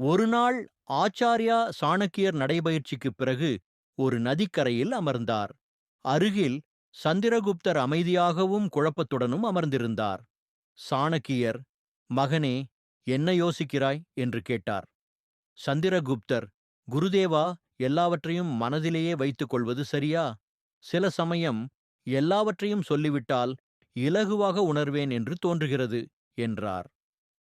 ஒருநாள் ஆச்சாரியா சாணக்கியர் நடைபயிற்சிக்குப் பிறகு ஒரு நதிக்கரையில் அமர்ந்தார். அருகில் சந்திரகுப்தர் அமைதியாகவும் குழப்பத்துடனும் அமர்ந்திருந்தார். சாணக்கியர் மகனே என்ன யோசிக்கிறாய்? என்று கேட்டார். சந்திரகுப்தர் குருதேவா எல்லாவற்றையும் மனதிலேயே வைத்துக் கொள்வது சரியா? சில சமயம் எல்லாவற்றையும் சொல்லிவிட்டால் இலகுவாக உணர்வேன் என்று தோன்றுகிறது என்றார்.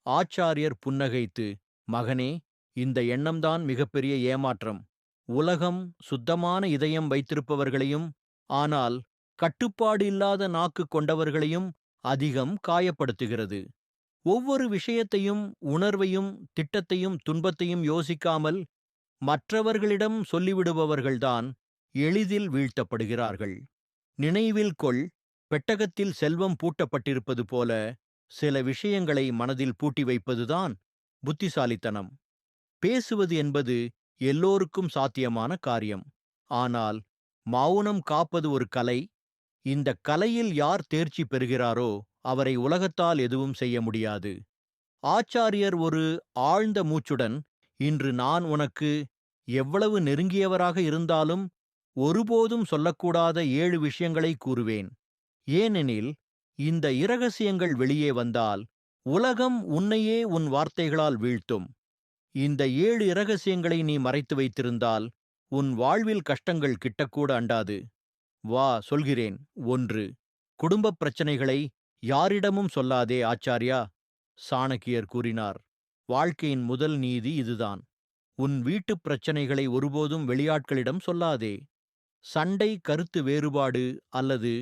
ஆச்சாரியர் புன்னகைத்து மகனே இந்த எண்ணம்தான் மிகப்பெரிய ஏமாற்றம். உலகம் சுத்தமான இதயம் வைத்திருப்பவர்களையும் ஆனால் கட்டுப்பாடு இல்லாத நாக்கு கொண்டவர்களையும் அதிகம் காயப்படுத்துகிறது. ஒவ்வொரு விஷயத்தையும் உணர்வையும் திட்டத்தையும் துன்பத்தையும் யோசிக்காமல் மற்றவர்களிடம் சொல்லிவிடுபவர்கள்தான் எளிதில் வீழ்த்தப்படுகிறார்கள். நினைவில் கொள் பெட்டகத்தில் செல்வம் பூட்டப்பட்டிருப்பது போல சில விஷயங்களை மனதில் பூட்டி வைப்பதுதான் புத்திசாலித்தனம். பேசுவது என்பது எல்லோருக்கும் சாத்தியமான காரியம். ஆனால் மௌனம் காப்பது ஒரு கலை. இந்த கலையில் யார் தேர்ச்சி பெறுகிறாரோ அவரை உலகத்தால் எதுவும் செய்ய முடியாது. ஆச்சாரியர் ஒரு ஆழ்ந்த மூச்சுடன் இன்று நான் உனக்கு எவ்வளவு நெருங்கியவராக இருந்தாலும் ஒருபோதும் சொல்லக்கூடாத ஏழு விஷயங்களை கூறுவேன். ஏனெனில் இந்த இரகசியங்கள் வெளியே வந்தால் உலகம் உன்னையே உன் வார்த்தைகளால் வீழ்த்தும். இந்த ஏழு இரகசியங்களை நீ மறைத்து வைத்திருந்தால் உன் வாழ்வில் கஷ்டங்கள் கிட்டக்கூட அண்டாது. வா சொல்கிறேன். ஒன்று குடும்பப் பிரச்சனைகளை யாரிடமும் சொல்லாதே ஆச்சாரியா? சாணக்கியர் கூறினார். வாழ்க்கையின் முதல் நீதி இதுதான். உன் வீட்டுப் பிரச்சனைகளை ஒருபோதும் வெளியாட்களிடம் சொல்லாதே. சண்டை கருத்து வேறுபாடு அல்லது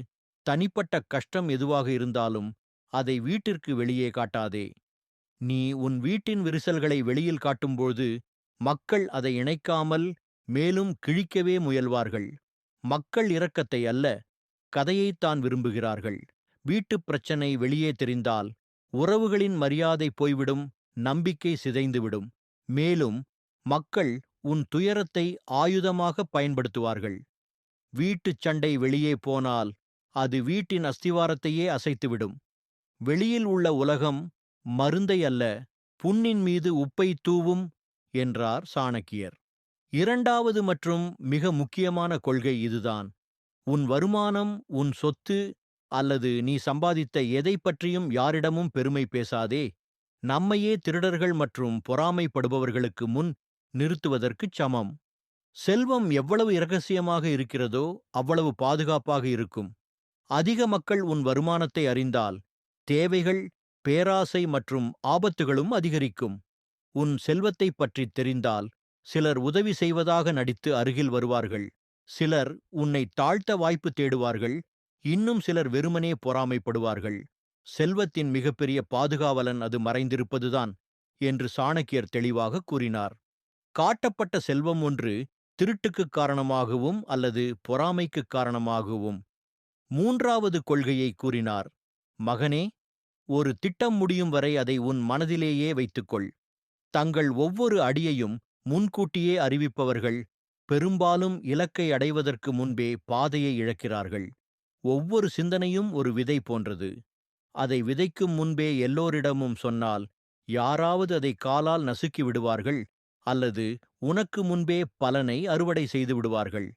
தனிப்பட்ட கஷ்டம் எதுவாக இருந்தாலும் அதை வீட்டிற்கு வெளியே காட்டாதே. நீ உன் வீட்டின் விரிசல்களை வெளியில் காட்டும்போது மக்கள் அதை இணைக்காமல் மேலும் கிழிக்கவே முயல்வார்கள். மக்கள் இரக்கத்தை அல்ல கதையைத்தான் விரும்புகிறார்கள். வீட்டுப் பிரச்சனை வெளியே தெரிந்தால் உறவுகளின் மரியாதை போய்விடும் நம்பிக்கை சிதைந்துவிடும். மேலும் மக்கள் உன் துயரத்தை ஆயுதமாக பயன்படுத்துவார்கள். வீட்டுச் சண்டை வெளியே போனால் அது வீட்டின் அஸ்திவாரத்தையே அசைத்துவிடும். வெளியில் உள்ள உலகம் மருந்தை அல்ல புண்ணின் மீது உப்பை தூவும் என்றார் சாணக்கியர். இரண்டாவது மற்றும் மிக முக்கியமான கொள்கை இதுதான். உன் வருமானம் உன் சொத்து அல்லது நீ சம்பாதித்த எதை பற்றியும் யாரிடமும் பெருமை பேசாதே. நம்மையே திருடர்கள் மற்றும் பொறாமைப்படுபவர்களுக்கு முன் நிறுத்துவதற்குச் சமம். செல்வம் எவ்வளவு இரகசியமாக இருக்கிறதோ அவ்வளவு பாதுகாப்பாக இருக்கும். அதிக மக்கள் உன் வருமானத்தை அறிந்தால் தேவைகள் பேராசை மற்றும் ஆபத்துகளும் அதிகரிக்கும். உன் செல்வத்தைப் பற்றித் தெரிந்தால் சிலர் உதவி செய்வதாக நடித்து அருகில் வருவார்கள். சிலர் உன்னை தாழ்த்த வாய்ப்பு தேடுவார்கள். இன்னும் சிலர் வெறுமனே பொறாமைப்படுவார்கள். செல்வத்தின் மிகப்பெரிய பாதுகாவலன் அது மறைந்திருப்பதுதான் என்று சாணக்கியர் தெளிவாக கூறினார். காட்டப்பட்ட செல்வம் ஒன்று திருட்டுக்குக் காரணமாகவும் அல்லது பொறாமைக்குக் காரணமாகவும். மூன்றாவது கொள்கையை கூறினார். மகனே ஒரு திட்டம் முடியும் வரை அதை உன் மனதிலேயே வைத்துக்கொள். தங்கள் ஒவ்வொரு அடியையும் முன்கூட்டியே அறிவிப்பவர்கள் பெரும்பாலும் இலக்கை அடைவதற்கு முன்பே பாதையை இழக்கிறார்கள். ஒவ்வொரு சிந்தனையும் ஒரு விதை போன்றது. அதை விதைக்கும் முன்பே எல்லோரிடமும் சொன்னால் யாராவது அதை காலால் நசுக்கி விடுவார்கள் அல்லது உனக்கு முன்பே பலனை அறுவடை செய்து விடுவார்கள்.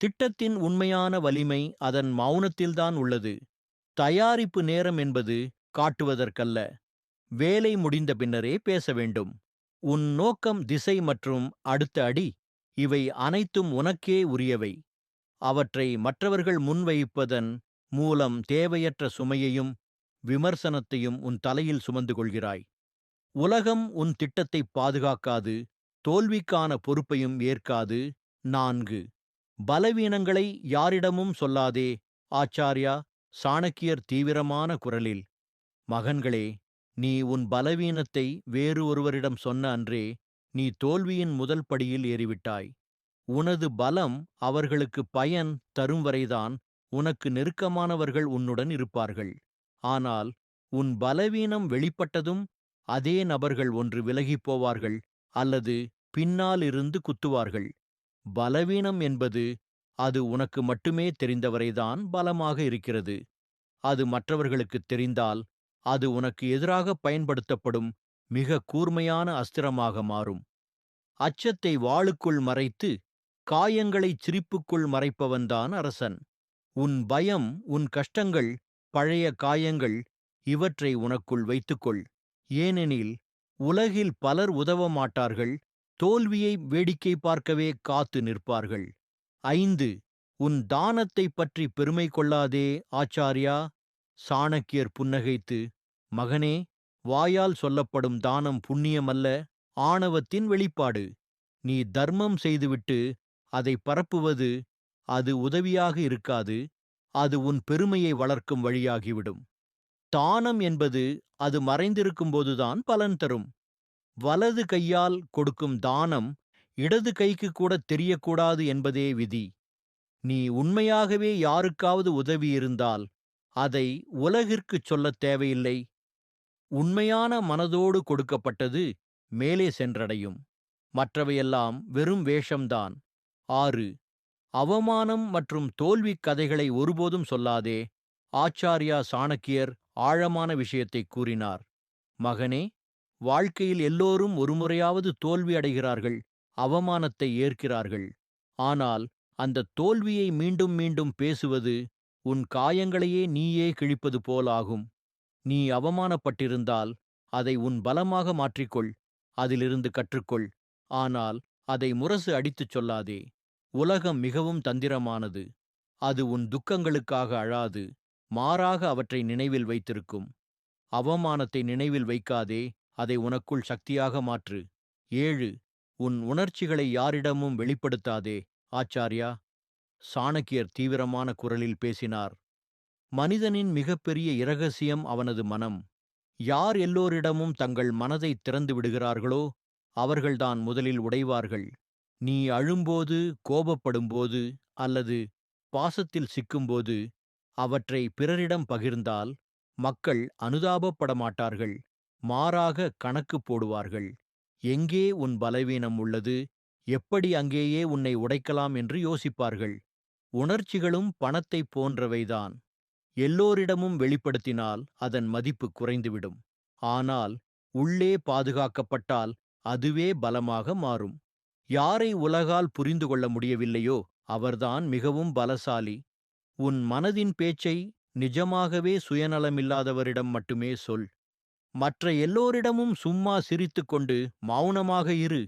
திட்டத்தின் உண்மையான வலிமை அதன் மௌனத்தில்தான் உள்ளது. தயாரிப்பு நேரம் என்பது காட்டுவதற்கல்ல. வேலை முடிந்த பின்னரே பேச வேண்டும். உன் நோக்கம் திசை மற்றும் அடுத்த அடி இவை அனைத்தும் உனக்கே உரியவை. அவற்றை மற்றவர்கள் முன்வைப்பதன் மூலம் தேவையற்ற சுமையையும் விமர்சனத்தையும் உன் தலையில் சுமந்து கொள்கிறாய். உலகம் உன் திட்டத்தைப் பாதுகாக்காது தோல்விக்கான பொறுப்பையும் ஏற்காது. நான்கு. பலவீனங்களை யாரிடமும் சொல்லாதே ஆச்சார்யா! சாணக்கியர் தீவிரமான குரலில் மகன்களே நீ உன் பலவீனத்தை வேறு ஒருவரிடம் சொன்ன அன்றே நீ தோல்வியின் முதல் படியில் ஏறிவிட்டாய். உனது பலம் அவர்களுக்கு பயன் தரும் வரைதான் உனக்கு நெருக்கமானவர்கள் உன்னுடன் இருப்பார்கள். ஆனால் உன் பலவீனம் வெளிப்பட்டதும் அதே நபர்கள் ஒன்று விலகிப் போவார்கள் அல்லது பின்னாலிருந்து குத்துவார்கள். பலவீனம் என்பது அது உனக்கு மட்டுமே தெரிந்தவரைதான் பலமாக இருக்கிறது. அது மற்றவர்களுக்குத் தெரிந்தால் அது உனக்கு எதிராக பயன்படுத்தப்படும் மிக கூர்மையான அஸ்திரமாக மாறும். அச்சத்தை வாளுக்குள் மறைத்து காயங்களைச் சிரிப்புக்குள் மறைப்பவன்தான் அரசன். உன் பயம் உன் கஷ்டங்கள் பழைய காயங்கள் இவற்றை உனக்குள் வைத்துக்கொள். ஏனெனில் உலகில் பலர் உதவ மாட்டார்கள் தோல்வியை வேடிக்கை பார்க்கவே காத்து நிற்பார்கள். ஐந்து உன் தானத்தைப் பற்றி பெருமை கொள்ளாதே ஆச்சாரியா. சாணக்கியர் புன்னகைத்து மகனே வாயால் சொல்லப்படும் தானம் புண்ணியமல்ல ஆணவத்தின் வெளிப்பாடு. நீ தர்மம் செய்துவிட்டு அதை பரப்புவது அது உதவியாக இருக்காது அது உன் பெருமையை வளர்க்கும் வழியாகிவிடும். தானம் என்பது அது மறைந்திருக்கும்போதுதான் பலன் தரும். வலது கையால் கொடுக்கும் தானம் இடது கைக்கு கூட தெரியக்கூடாது என்பதே விதி. நீ உண்மையாகவே யாருக்காவது உதவியிருந்தால் அதை உலகிற்குச் சொல்லத் தேவையில்லை. உண்மையான மனதோடு கொடுக்கப்பட்டது மேலே சென்றடையும். மற்றவையெல்லாம் வெறும் வேஷம்தான். ஆறு அவமானம் மற்றும் தோல்விக் கதைகளை ஒருபோதும் சொல்லாதே. ஆச்சாரியா சாணக்கியர் ஆழமான விஷயத்தை கூறினார். மகனே வாழ்க்கையில் எல்லோரும் ஒருமுறையாவது தோல்வி அடைகிறார்கள். அவமானத்தை ஏற்கிறார்கள். ஆனால் அந்த தோல்வியை மீண்டும் மீண்டும் பேசுவது உன் காயங்களையே நீயே கிழிப்பது போலாகும். நீ அவமானப்பட்டிருந்தால் அதை உன் பலமாக மாற்றிக்கொள். அதிலிருந்து கற்றுக்கொள். ஆனால் அதை முரசு அடித்துச் சொல்லாதே. உலகம் மிகவும் தந்திரமானது. அது உன் துக்கங்களுக்காக அழாது. மாறாக அவற்றை நினைவில் வைத்திருக்கும். அவமானத்தை நினைவில் வைக்காதே. அதை உனக்குள் சக்தியாக மாற்று. ஏழு உன் உணர்ச்சிகளை யாரிடமும் வெளிப்படுத்தாதே ஆச்சாரியா! சாணக்கியர் தீவிரமான குரலில் பேசினார். மனிதனின் மிகப்பெரிய இரகசியம் அவனது மனம். யார் எல்லோரிடமும் தங்கள் மனதை திறந்து விடுகிறார்களோ அவர்கள்தான் முதலில் உடைவார்கள். நீ அழும்போது கோபப்படும்போது அல்லது பாசத்தில் சிக்கும்போது அவற்றை பிறரிடம் பகிர்ந்தால் மக்கள் அனுதாபப்பட மாட்டார்கள் மாறாக கணக்கு போடுவார்கள். எங்கே உன் பலவீனம் உள்ளது? எப்படி அங்கேயே உன்னை உடைக்கலாம் என்று யோசிப்பார்கள். உணர்ச்சிகளும் பணத்தைப் போன்றவைதான். எல்லோரிடமும் வெளிப்படுத்தினால் அதன் மதிப்பு குறைந்துவிடும். ஆனால் உள்ளே பாதுகாக்கப்பட்டால் அதுவே பலமாக மாறும். யாரை உலகால் புரிந்து கொள்ள முடியவில்லையோ அவர்தான் மிகவும் பலசாலி. உன் மனதின் பேச்சை நிஜமாகவே சுயநலமில்லாதவரிடம் மட்டுமே சொல். மற்ற எல்லோரிடமும் சும்மா சிரித்துக்கொண்டு மௌனமாக இரு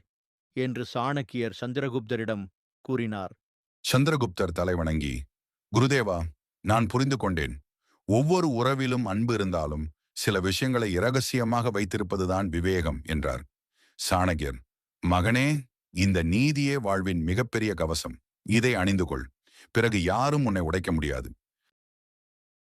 என்று சாணக்கியர் சந்திரகுப்தரிடம் கூறினார். சந்திரகுப்தர் தலைவணங்கி குருதேவா நான் புரிந்து கொண்டேன். ஒவ்வொரு உறவிலும் அன்பு இருந்தாலும் சில விஷயங்களை இரகசியமாக வைத்திருப்பதுதான் விவேகம் என்றார். சாணகியர் மகனே இந்த நீதியே வாழ்வின் மிகப்பெரிய கவசம். இதை அணிந்து கொள் பிறகு யாரும் உன்னை உடைக்க முடியாது.